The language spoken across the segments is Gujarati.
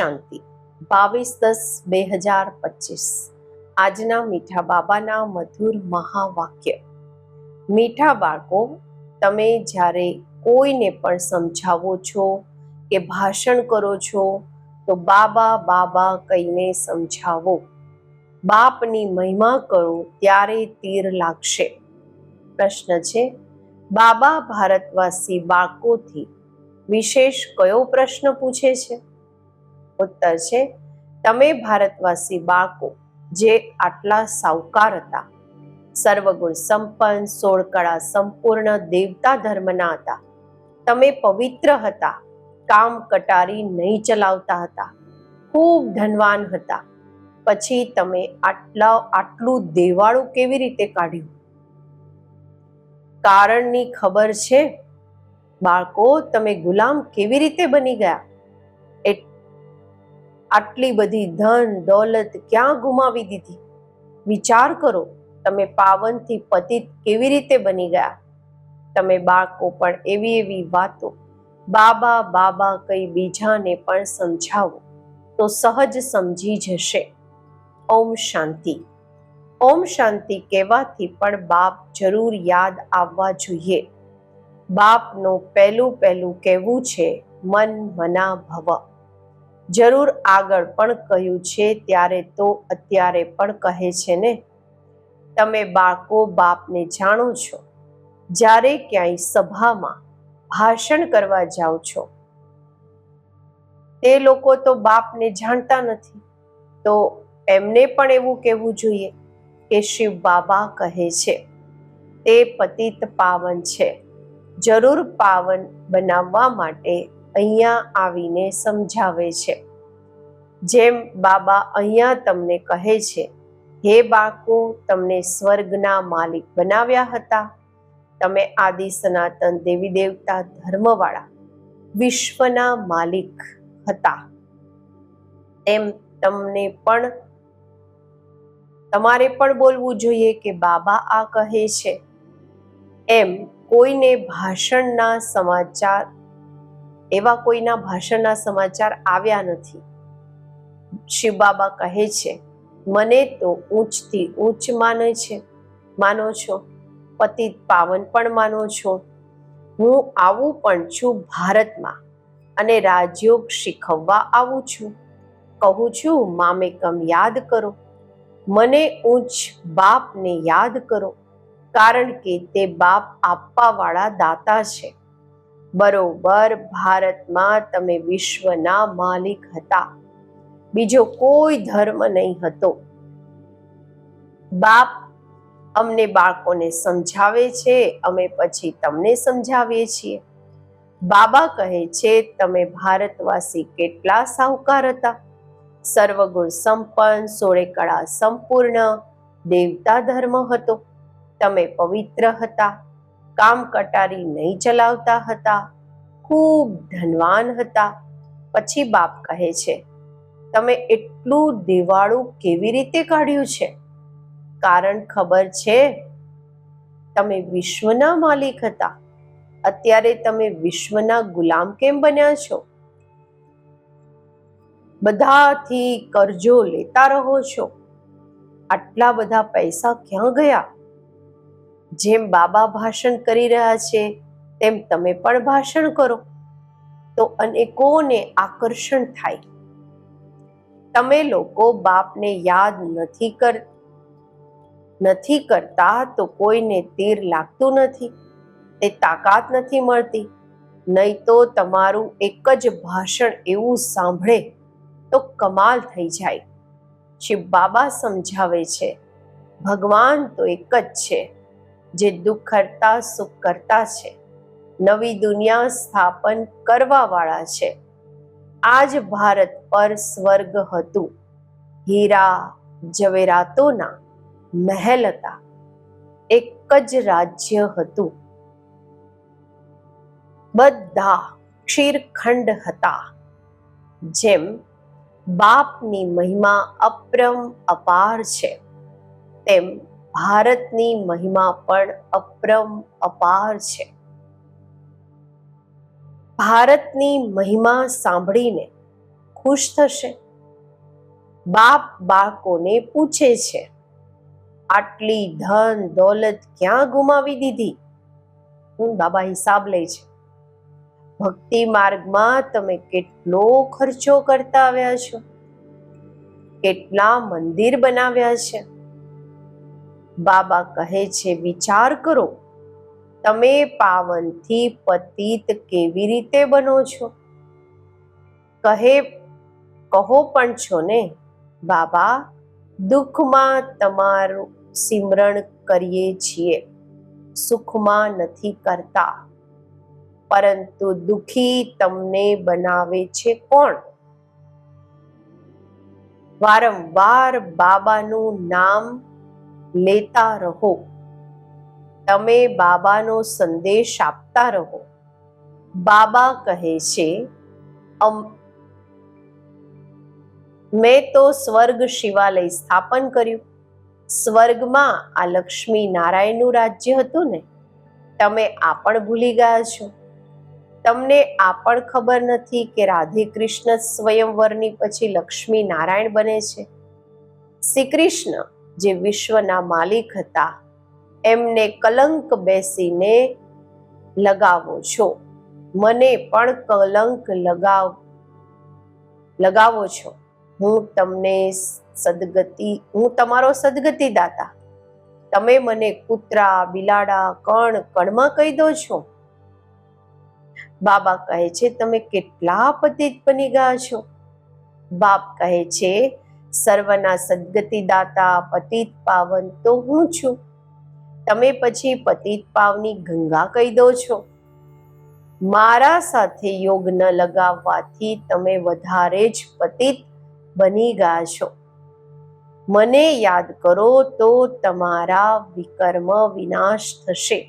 શાંતિ. બાવીસ દસ બે હજાર પચીસ. આજના મીઠા બાબાના મધુર મહાવાક્ય. મીઠા બાળકો, તમે જ્યારે કોઈને પણ સમજાવો છો કે ભાષણ કરો છો, તો બાબા બાબા કહીને સમજાવો. બાપની મહિમા કરો ત્યારે તીર લાગશે. પ્રશ્ન છે, બાબા ભારતવાસી બાળકોથી વિશેષ કયો પ્રશ્ન પૂછે છે? ઉત્તર છે, તમે ભારતવાસી બાળકો જે આટલા સાવકાર હતા, સર્વગુણ સંપન્ન, સોળ કળા સંપૂર્ણ, દેવતા ધર્મના હતા, તમે પવિત્ર હતા, કામ કટારી નહીં ચલાવતા હતા, ખૂબ ધનવાન હતા, પછી તમે આટલા, આટલું દેવાળું કેવી રીતે કાઢ્યું? કારણની ખબર છે, બાળકો, તમે ગુલામ કેવી રીતે બની ગયા? આટલી બધી ધન, દોલત ક્યાં ગુમાવી દીધી? વિચાર કરો, તમે પાવનથી પતિત કેવી રીતે બની ગયા? તમે બાળકો પણ એવી એવી વાતો, બાબા બાબા કઈ બીજાને પણ સમજાવો, તો સહજ સમજી જશે. ઓમ શાંતિ. ઓમ શાંતિ કહેવાથી પણ બાપ જરૂર યાદ આવવા જોઈએ. બાપનું પહેલું પહેલું કહેવું છે, મન મના ભવ. જરૂર આગળ પણ કહ્યું છે, ત્યારે તો અત્યારે પણ કહે છે ને, તમે બાળકો બાપને જાણો છો. જ્યારે ક્યાંય સભામાં ભાષણ કરવા જાઓ છો, તે લોકો તો બાપને જાણતા નથી. તો એમને પણ એવું કહેવું જોઈએ કે શિવ બાબા કહે છે, તે પતિત પાવન છે. જરૂર પાવન બનાવવા માટે અહીંયા આવીને સમજાવે છે. જેમ બાબા અહીંયા તમને કહે છે, હે બાળકો, તમને સ્વર્ગના માલિક બનાવ્યા હતા. તમે આદિ સનાતન દેવી દેવતા ધર્મવાળા, વિશ્વના માલિક હતા. એમ તમને પણ, તમારે પણ બોલવું જોઈએ કે બાબા આ કહે છે. એમ કોઈને ભાષણના સમાચાર એવા કોઈના ભાષણના સમાચાર આવ્યા નથી. શિવ બાબા કહે છે, મને તો ઊંચથી ઊંચ માને છે. માનો છો, પતિત પાવન પણ માનો છો. હું આવું પણ છું ભારતમાં અને રાજયોગ શીખવવા આવું છું. કહું છું મામેકમ યાદ કરો. મને ઊંચ બાપને યાદ કરો, કારણ કે તે બાપ આપવાવાળા દાતા છે. બરોબર, ભારતમાં તમે વિશ્વના માલિક હતા. બીજો કોઈ ધર્મ નહીં હતો. બાપ અમને બાળકોને સમજાવે છે, અમે પછી તમને સમજાવીએ છીએ. બાબા કહે છે, તમે ભારતવાસી કેટલા સાહુકાર હતા. સર્વગુણ સંપન્ન, સોળે કળા સંપૂર્ણ, દેવતા ધર્મ હતો. તમે પવિત્ર હતા. કામ કટારી નહીં ચલાવતા હતા. ખૂબ ધનવાન હતા. પછી બાપ કહે છે, તમે એટલું દિવાળું કેવી રીતે કાઢ્યું છે? કારણ ખબર છે, તમે વિશ્વના માલિક હતા. અત્યારે તમે વિશ્વના ગુલામ કેમ બન્યા છો? બધાથી કરજો લેતા રહો છો. આટલા બધા પૈસા ક્યાં ગયા? જેમ બાબા ભાષણ કરી રહ્યા છે, તેમ તમે પણ ભાષણ કરો. તો અનેકોને આકર્ષણ થાય. તમે લોકો બાપને યાદ નથી કર, નથી કરતા તો કોઈને તીર લાગતું નથી, તે તાકાત નથી મળતી. નહીં તો તમારું એક જ ભાષણ એવું સાંભળે તો કમાલ થઈ જાય. શિવ બાબા સમજાવે છે, ભગવાન તો એક જ છે. જે દુઃખ કરતા સુખ કરતા છે. નવી દુનિયા સ્થાપન કરવા વાળા છે. આજ ભારત પર સ્વર્ગ હતું. હીરા જવેરાતોના મહેલ હતા. એક જ રાજ્ય હતું. બધા ક્ષીરખંડ હતા. જેમ બાપની મહિમા અપ્રમ અપાર છે, તેમ ભારતની મહિમા પણ અપ્રમ અપાર છે. ભારતની મહિમા સાંભળીને ખુશ થશે. બાપ બાળકોને પૂછે છે, આટલી ધન દોલત ક્યાં ગુમાવી દીધી? હું બાબા હિસાબ લે છે. ભક્તિ માર્ગમાં તમે કેટલો ખર્ચો કરતા આવ્યા છો? કેટલા મંદિર બનાવ્યા છે? બાબા કહે છે, વિચાર કરો, તમે પાવનથી પતિત કેવી રીતે બનો છો? કહે, કહો પણ છો ને, બાબા, દુઃખમાં તમારું સિમરણ કરીએ છીએ, સુખમાં નથી કરતા. પરંતુ દુખી તમને બનાવે છે કોણ? વારંવાર બાબાનું નામ લેતા રહો. તમે બાબાનો સંદેશ આપતા રહો. બાબા કહે છે મેં તો સ્વર્ગ શિવાલય સ્થાપન કર્યું. સ્વર્ગમાં આ લક્ષ્મી નારાયણનું રાજ્ય હતું ને, તમે આ પણ ભૂલી ગયા છો. તમને આ પણ ખબર નથી કે રાધે કૃષ્ણ સ્વયંવરની પછી લક્ષ્મી નારાયણ બને છે. શ્રી કૃષ્ણ જે વિશ્વના માલિક હતા, એમને કલંક બેસીને લગાવો છો. મને પણ કલંક લગાવ, લગાવો છો. હું તમને સદગતિ, હું તમારો સદગતિ દાતા. તમે મને કૂતરા, બિલાડા, કણ, કણમાં કહી દો છો? બાબા કહે છે, તમે કેટલા પતિત બની ગયા છો? બાપ કહે છે સર્વના સદગતિ દાતા પતિત પાવન તો હું છું. તમે પછી પતિત પાવની ગંગા કહી દો છો. મારા સાથે યોગ ન લગાવવાથી તમે વધારે જ પતિત બની ગયા છો. મને યાદ કરો તો તમારા વિકર્મ વિનાશ થશે.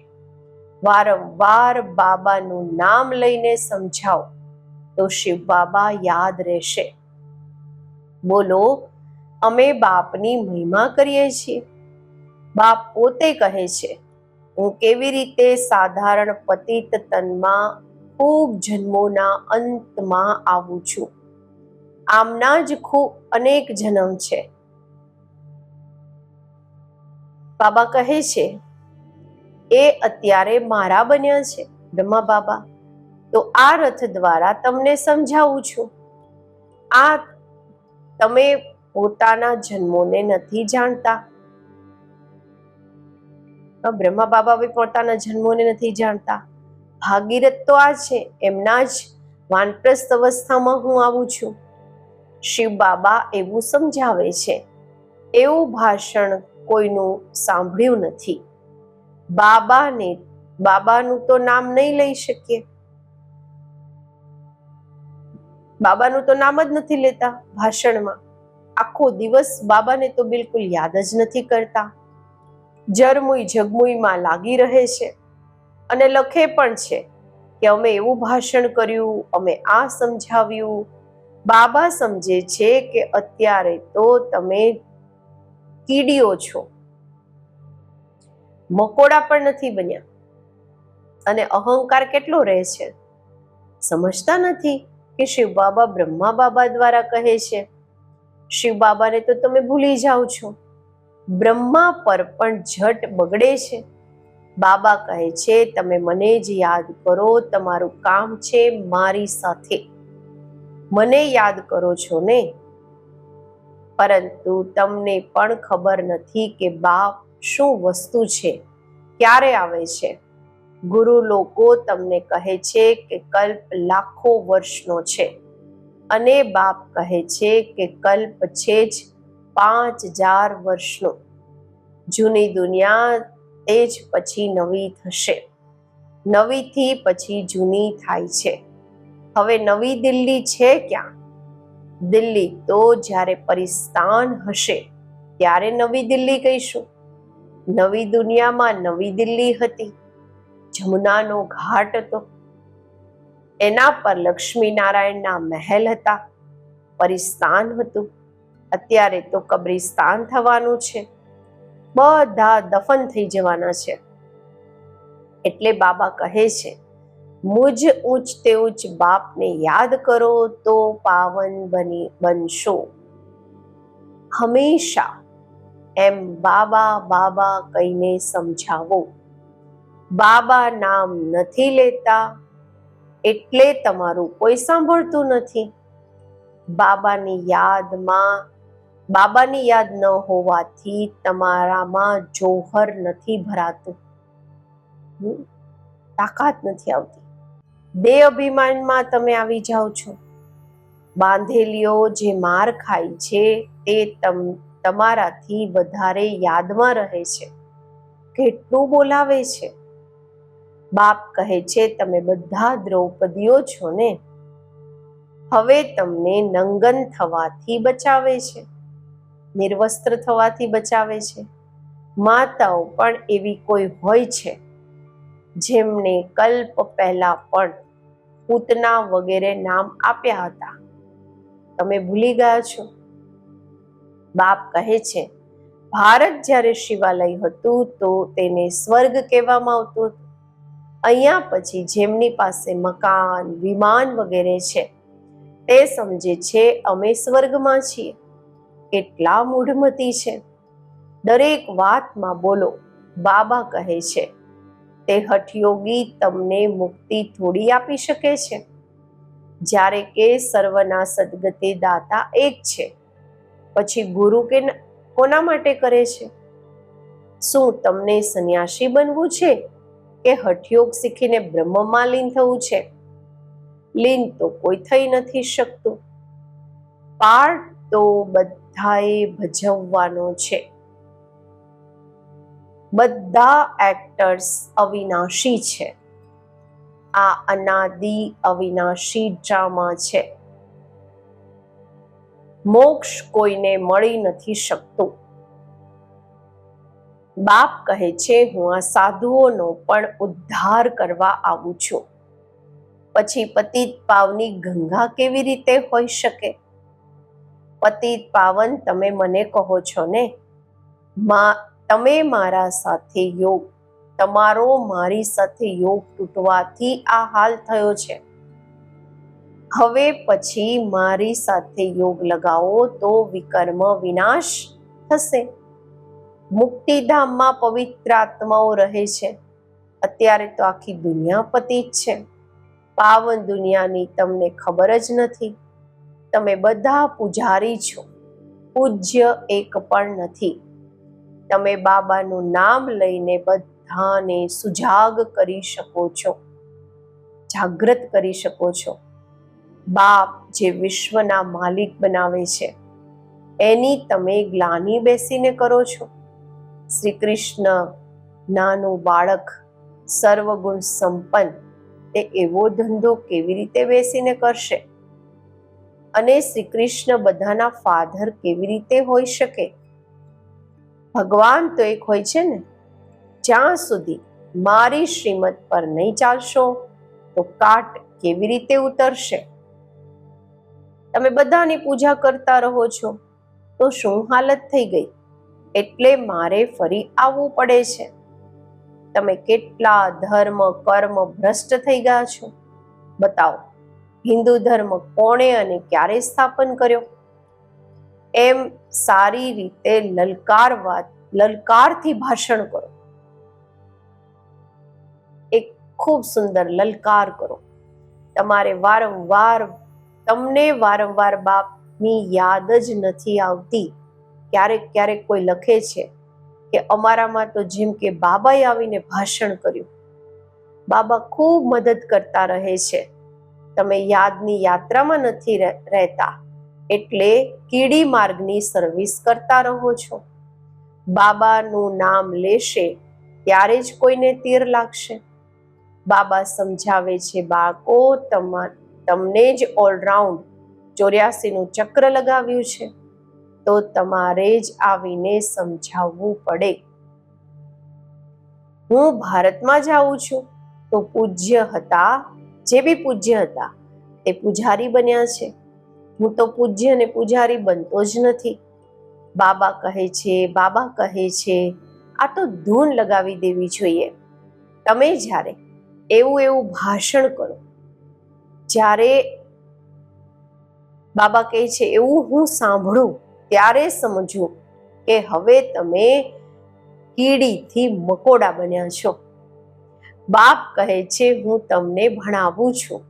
વારંવાર બાબાનું નામ લઈને સમજાવો, તો શિવ બાબા યાદ રહેશે. બોલો અમે બાપની મહિમા કરીએ છીએ. બાપ પોતે કહે છે, હું કેવી રીતે સાધારણ પતિત તનમાં ખૂબ જન્મોના અંતમાં આવું છું? આમના જ ખૂબ અનેક જન્મ છે. બાબા કહે છે, એ અત્યારે મારા બન્યા છે. બ્રહ્મા બાબા, તો આ રથ દ્વારા તમને સમજાવું છું. આ તમે પોતાના જન્મોને નથી જાણતા. બ્રહ્મા બાબા બી પોતાના જન્મોને નથી જાણતા. ભાગીરથ તો આ છે, એમના જ વાનપ્રસ્થ અવસ્થામાં હું આવું છું. શિવ બાબા એવું સમજાવે છે. એવું ભાષણ કોઈનું સાંભળ્યું નથી. બાબાને, બાબાનું તો નામ નહીં લઈ શકીએ. બાબાનું તો નામ જ નથી લેતા ભાષણમાં. આખો દિવસ બાબાને તો બિલકુલ યાદ જ નથી કરતા. જરમુઈ જગમુઈમાં લાગી રહે છે અને લખે પણ છે કે અમે એવું ભાષણ કર્યું, અમે આ સમજાવ્યું. બાબા સમજે છે કે અત્યારે તો તમે કીડીઓ છો. મકોડા પણ નથી બન્યા. અને અહંકાર કેટલો રહે છે? સમજતા નથી કે શિવ બાબા બ્રહ્મા બાબા દ્વારા કહે છે. શિવ બાબાને તો તમે ભૂલી જાઓ છો. બ્રહ્મા પર પણ ઝટ બગડે છે. બાબા કહે છે, તમે મને જ યાદ કરો, તમારું કામ છે મારી સાથે. મને યાદ કરો છો ને? પરંતુ તમને પણ ખબર નથી કે બાપ શું વસ્તુ છે. ક્યારે આવે છે? ગુરુ લોકો તમને કહે છે કે કલ્પ લાખો વર્ષનો છે. અને બાપ કહે છે કે કલ્પ છે જ પાંચ હજાર વર્ષનો. જૂની દુનિયા તે જ પછી નવી થશે. નવીથી પછી જૂની થાય છે. હવે નવી દિલ્હી છે ક્યાં? દિલ્હી તો જ્યારે પરિસ્તાન હશે ત્યારે નવી દિલ્હી કહીશું. નવી દુનિયામાં નવી દિલ્હી હતી. જમુનાનો ઘાટ હતો. એના પર લક્ષ્મી નારાયણના મહેલ હતા. પરિસ્તાન હતું. અત્યારે તો કબ્રિસ્તાન થવાનું છે. બધા દફન થઈ જવાના છે. એટલે બાબા કહે છે, મુજ ઊંચ તે ઉચ્ચ બાપને યાદ કરો તો પાવન બની, બનશો. હંમેશા એમ બાબા બાબા કહીને સમજાવો. બાબા નામ નથી લેતા એટલે તમારું કોઈ સાંભળતું નથી. બાબાની યાદમાં, બાબાની યાદ ન હોવાથી તમારામાં જોહર નથી ભરાતું. તાકાત નથી આવતી. બે અભિમાનમાં તમે આવી જાઓ છો. બાંધેલીઓ જે માર ખાય છે તે તમ, તમારાથી વધારે યાદમાં રહે છે. કેટલું બોલાવે છે. બાપ કહે છે, તમે બધા દ્રૌપદીઓ છો ને? હવે તમને નંગન થવાથી બચાવે છે, નિર્વસ્ત્ર થવાથી બચાવે છે. માતાઓ પણ એવી કોઈ હોય છે, જેમને કલ્પ પહેલા પણ પૂતના વગેરે નામ આપ્યા હતા. તમે ભૂલી ગયા છો. બાપ કહે છે, ભારત જ્યારે શિવાલય હતું તો તેને સ્વર્ગ કહેવામાં આવતું હતું. અહીંયા પછી જેમની પાસે મકાન, વિમાન વગેરે છે, તે સમજે છે અમે સ્વર્ગમાં છીએ. કેટલા મૂઢમતી છે. દરેક વાતમાં બોલો, બાબા કહે છે, તે હઠયોગી તમને મુક્તિ થોડી આપી શકે છે. જ્યારે કે સર્વના સદગતે દાતા એક છે, પછી ગુરુ કે કોના માટે કરે છે? શું તમને સંન્યાસી બનવું છે? કે હઠયોગ શીખીને બ્રહ્મમાં લીન થવું છે. લીન તો કોઈ થઈ નથી શકતું. પાર્ટ તો બધાએ ભજવવાનો છે. બધા એક્ટર્સ અવિનાશી છે. આ અનાદિ અવિનાશી ડ્રામા છે. મોક્ષ કોઈને મળી નથી શકતું. બાપ કહે છે, હું આ સાધુઓનો પણ ઉદ્ધાર કરવા આવું છું. પછી પતિત પાવની ગંગા કેવી રીતે હોઈ શકે? પતિત પાવન, તમે મને કહો છો ને? મા, તમે મારા સાથે યોગ, તમારો મારી સાથે યોગ તૂટવાથી આ હાલ થયો છે. હવે પછી મારી સાથે યોગ લગાવો તો વિકર્મ વિનાશ થશે. મુક્તિધામમાં પવિત્ર આત્માઓ રહે છે. અત્યારે તો આખી દુનિયા પતિત છે. પાવન દુનિયાની તમને ખબર જ નથી. તમે બધા પૂજારી છો. પૂજ્ય એક પણ નથી. તમે બાબાનું નામ લઈને બધાને સુજાગ કરી શકો છો. જાગૃત કરી શકો છો. બાપ જે વિશ્વના માલિક બનાવે છે. એની તમે ગ્લાની બેસીને કરો છો. શ્રી કૃષ્ણ નાનું બાળક સર્વગુણ સંપન્ન, તે એવો ધંધો કેવી રીતે બેસીને કરશે? અને શ્રી કૃષ્ણ બધાના ફાધર કેવી રીતે હોઈ શકે? ભગવાન તો એક હોય છે ને, જ્યાં સુધી મારી શ્રીમત પર નહીં ચાલશો, તો કાટ કેવી રીતે ઉતરશે? તમે બધાની પૂજા કરતા રહો છો, તો શું હાલત થઈ ગઈ? એટલે મારે ફરી આવવું પડે છે. તમે કેટલા ધર્મ, કર્મ ભ્રષ્ટ થઈ ગયા છો? બતાવો, હિન્દુ ધર્મ કોણે અને ક્યારે સ્થાપન કર્યો? એમ સારી રીતે લલકારવા, લલકારથી ભાષણ કરો. એક ખૂબ સુંદર લલકાર કરો. તમારે વારંવાર, તમને વારંવાર બાપની યાદ જ નથી આવતી. ક્યારેક ક્યારેક કોઈ લખે છે કે અમારામાં તો જેમ કે બાબાએ આવીને ભાષણ કર્યું. બાબા ખૂબ મદદ કરતા રહે છે. તમે યાદની યાત્રામાં નથી રહે- રહેતા એટલે કીડી માર્ગની સર્વિસ કરતા રહો છો. બાબાનું નામ લેશે ત્યારે જ કોઈને તીર લાગશે. બાબા સમજાવે છે, બાળકો, તમા, તમને જ ઓલરાઉન્ડ ચોર્યાસીનું ચક્ર લગાવ્યું છે. તો તમારે જ આવીને સમજાવવું પડે. હું ભારતમાં જાઉં છું. તો પૂજ્ય હતા, જે બી પૂજ્ય હતા, તે પૂજારી બન્યા છે. હું તો પૂજ્ય અને પૂજારી બનતો જ નથી. બાબા કહે છે, બાબા કહે છે, આ તો ધૂન લગાવી દેવી જોઈએ. તમે જ્યારે એવું એવું ભાષણ કરો, જ્યારે બાબા કહે છે, એવું હું સાંભળું ત્યારે સમજો કે હવે તમે કીડીથી મકોડા બન્યા છો. બાપ કહે છે, હું તમને ભણાવું છું.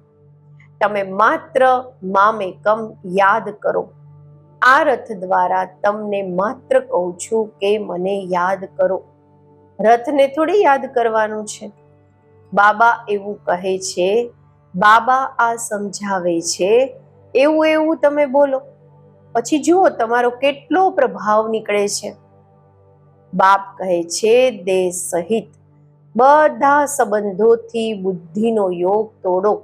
તમે માત્ર મામેકમ યાદ કરો. આ રથ દ્વારા તમને માત્ર કહું છું કે મને યાદ કરો. રથને થોડી યાદ કરવાનું છે. બાબા એવું કહે છે, બાબા આ સમજાવે છે. એવું એવું તમે બોલો. પછી જુઓ તમારો કેટલો પ્રભાવ નીકળે છે. બાપ કહે છે, દેહ સહિત બધા સંબંધોથી બુદ્ધિનો યોગ તોડો.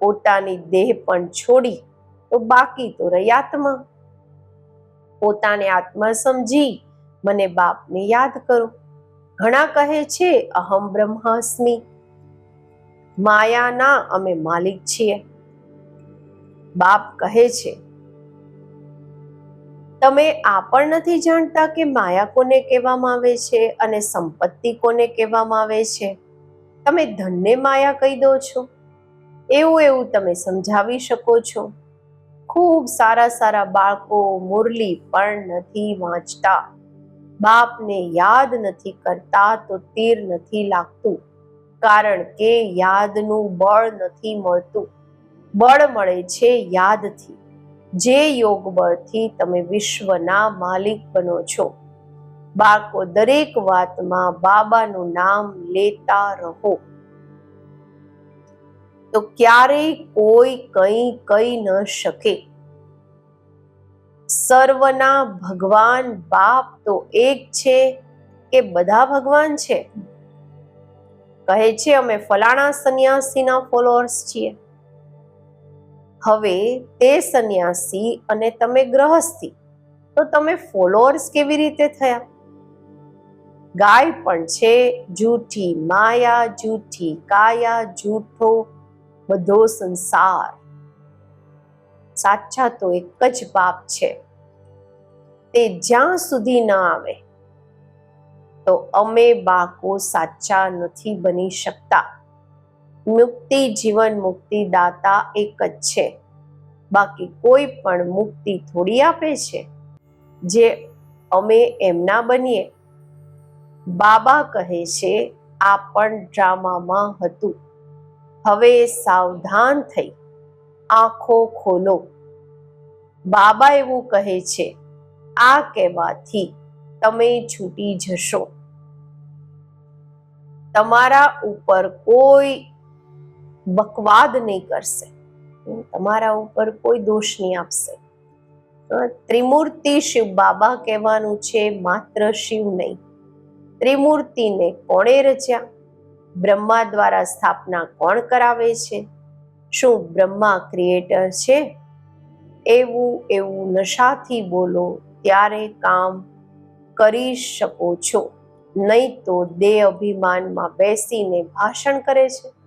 પોતાની દેહ પણ છોડી તો બાકી તો રહી આત્મા. પોતાને આત્મા સમજી મને બાપને યાદ કરો. ઘણા કહે છે, અહમ બ્રહ્માસ્મિ. માયાના અમે માલિક છીએ. બાપ કહે છે તમે આ પણ નથી જાણતા કે માયા કોને કહેવામાં આવે છે અને સંપત્તિ કોને કહેવામાં આવે છે? તમે ધનને માયા કહી દો છો. એવું એવું તમે સમજાવી શકો છો. ખૂબ સારા સારા બાળકો મુરલી પણ નથી વાંચતા. બાપને યાદ નથી કરતા તો તીર નથી લાગતું. કારણ કે યાદનું બળ નથી મળતું. બળ મળે છે યાદથી. જે યોગ બળથી તમે વિશ્વના માલિક બનો છો. બાળકો, દરેક વાતમાં બાબાનું નામ લેતા રહો. તો ક્યારેય કોઈ કંઈ કહી ન શકે. સર્વના ભગવાન બાપ તો એક છે કે બધા ભગવાન છે? કહે છે, અમે ફલાણા સંન્યાસીના ફોલોઅર્સ છીએ. હવે તે સંન્યાસી અને તમે ગ્રહસ્થી, તો તમે ફોલોઅર્સ કેવી રીતે થયા? ગાય પણ છે, જૂઠી માયા, જૂઠી કાયા, જૂઠો બધો સંસાર. સાચા તો એક જ બાપ છે. તે જ્યાં સુધી ન આવે, તો અમે બાકો સાચા નથી બની શકતા. મુક્તિ જીવન મુક્તિ દાતા એક જ છે. બાકી કોઈ પણ મુક્તિ થોડી આપે છે. જે અમે એમના બનીએ. બાબા કહે છે, આ પણ ડ્રામામાં હતું. હવે સાવધાન થઈ. આંખો ખોલો. બાબા એવું કહે છે, આ કહેવાથી તમે છૂટી જશો. તમારા ઉપર કોઈ બકવાદ નહીં કરશે. તમારા ઉપર કોઈ દોષ નહીં આપશે. ત્રિમૂર્તિ શિવ બાબા કહેવાનું છે, માત્ર શિવ નહીં. ત્રિમૂર્તિને કોણે રચ્યા? બ્રહ્મા દ્વારા સ્થાપના કોણ કરાવે છે? શું બ્રહ્મા ક્રિએટર છે? એવું એવું નશાથી બોલો, ત્યારે કામ કરી શકો છો. નહીં તો દેહ અભિમાનમાં બેસીને ભાષણ કરે છે.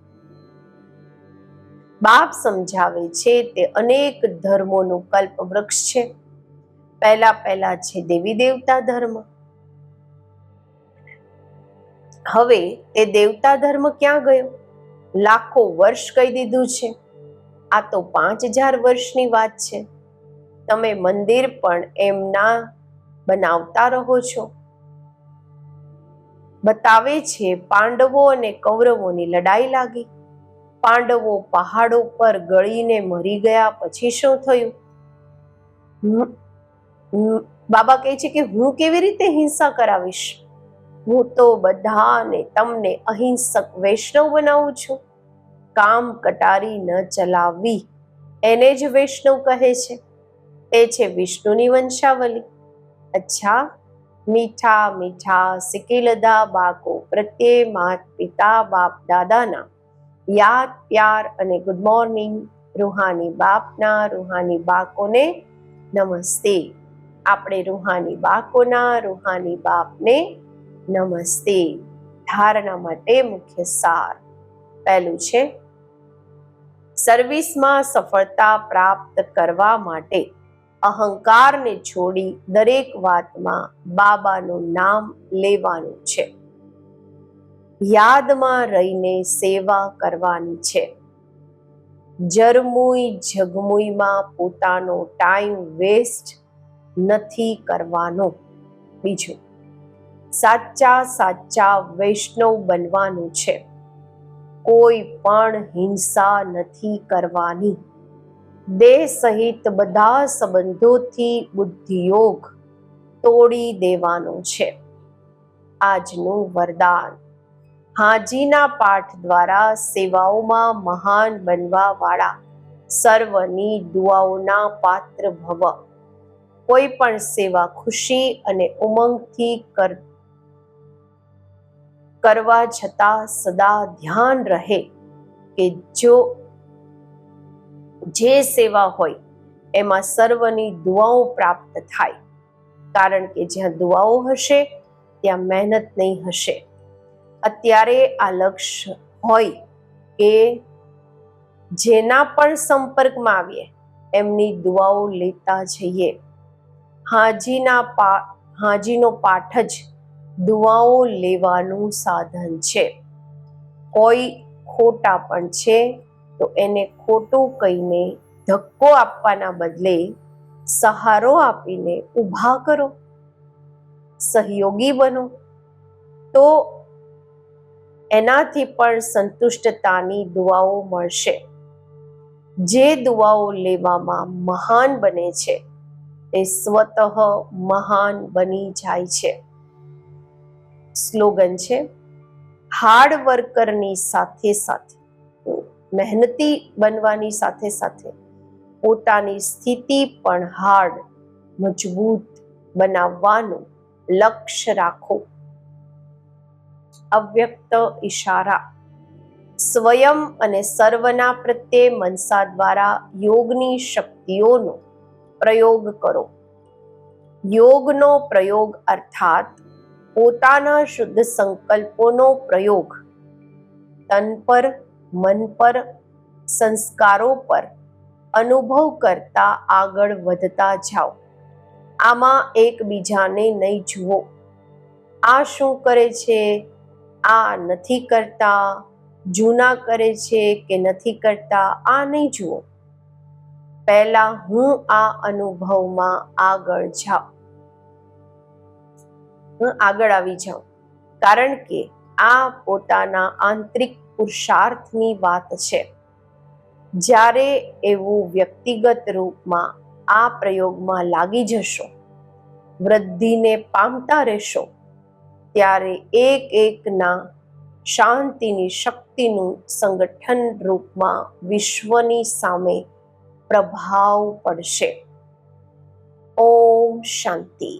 બાપ સમજાવે છે તે અનેક ધર્મોનું કલ્પ વૃક્ષ છે. પહેલા પહેલા છે દેવી દેવતા ધર્મ. હવે તે દેવતા ધર્મ ક્યાં ગયો? લાખો વર્ષ કહી દીધું છે. આ તો પાંચ હજાર વર્ષની વાત છે. તમે મંદિર પણ એમના બનાવતા રહો છો. બતાવે છે પાંડવો અને કૌરવોની લડાઈ લાગી. પાંડવો પહાડો પર ગળીને મરી ગયા. પછી શું થયું? બાબા કહે છે કે હું કેવી રીતે હિંસા કરાવીશ? હું તો બધાને તમને અહિંસક વૈષ્ણવ બનાવું છું. કામ કટારી ન ચલાવવી એને જ વૈષ્ણવ કહે છે. એ છે વિષ્ણુની વંશાવલી. અચ્છા, મીઠા મીઠા, સિકીલદા બાકો પ્રત્યે માત પિતા બાપ દાદાના યાદ, પ્યાર અને ગુડ મોર્નિંગ રૂહાની બાપના, રૂહાની બાકોને નમસ્તે. આપણે રૂહાની બાકોના, રૂહાની બાપને નમસ્તે. ધારણા માટે મુખ્ય સાર. પહેલું છે સર્વિસમાં સફળતા પ્રાપ્ત કરવા માટે અહંકારને છોડી દરેક વાતમાં બાબાનું નામ લેવાનું છે. યાદમાં રહીને સેવા કરવાની છે. જરમુઈ જગમુઈમાં પોતાનો ટાઈમ વેસ્ટ નથી કરવાનો. બીજું, સાચા સાચા વૈષ્ણવ બનવાનું છે. કોઈ પણ હિંસા નથી કરવાની. દેહ સહિત બધા સંબંધોથી બુદ્ધિયોગ તોડી દેવાનો છે. આજનું વરદાન. હાજીના પાઠ દ્વારા સેવાઓમાં મહાન બનવા વાળા સર્વની દુઆઓના પાત્ર ભવ. કોઈ પણ સેવા ખુશી અને ઉમંગથી કર, કરવા છતાં સદા ધ્યાન રહે કે જો, જે સેવા હોય એમાં સર્વની દુઆઓ પ્રાપ્ત થાય. કારણ કે જ્યાં દુઆઓ હશે, ત્યાં મહેનત નહીં હશે. અત્યારે આ લક્ષ્ય હોય એ જેના પણ સંપર્કમાં આવીએ, એમની દુઆઓ લેતા જઈએ. હાજીના પા, હાજીનો પાઠ જ દુઆઓ લેવાનું સાધન છે. કોઈ ખોટા પણ છે, તો એને ખોટું કહીને ધક્કો આપવાના બદલે સહારો આપીને ઊભા કરો. સહયોગી બનો. તો એનાથી પણ સંતુષ્ટતાની દુઆઓ મળશે. જે દુઆઓ લેવામાં મહાન બને છે, તે સ્વતઃ મહાન બની જાય છે. સ્લોગન છે, હાર્ડ વર્કરની સાથે સાથે, મહેનતી બનવાની સાથે સાથે, પોતાની સ્થિતિ પણ હાર્ડ, મજબૂત બનાવવાનું લક્ષ્ય રાખો. અવ્યક્ત ઈશારા. સ્વયં અને સર્વના પ્રત્યે મનસા દ્વારા યોગની શક્તિઓનો પ્રયોગ કરો. યોગનો પ્રયોગ અર્થાત પોતાના શુદ્ધ સંકલ્પોનો પ્રયોગ. તન પર, મન પર, સંસ્કારો પર અનુભવ કરતા આગળ વધતા જાઓ. આમાં એકબીજાને નહીં જુઓ. આ શું કરે છે? આ નથી કરતા, જૂના કરે છે કે નથી કરતા, આ નહીં જુઓ. પહેલા હું આ અનુભવમાં આગળ જાઉં. હું આગળ આવી જાઉં. કારણ કે આ પોતાના આંતરિક પુરુષાર્થની વાત છે. જ્યારે એવું વ્યક્તિગત રૂપમાં આ પ્રયોગમાં લાગી જશો, વૃદ્ધિને પામતા રહેશો ત્યારે એક એકના શાંતિની શક્તિનું સંગઠન રૂપમાં વિશ્વની સામે પ્રભાવ પડશે. ઓમ શાંતિ.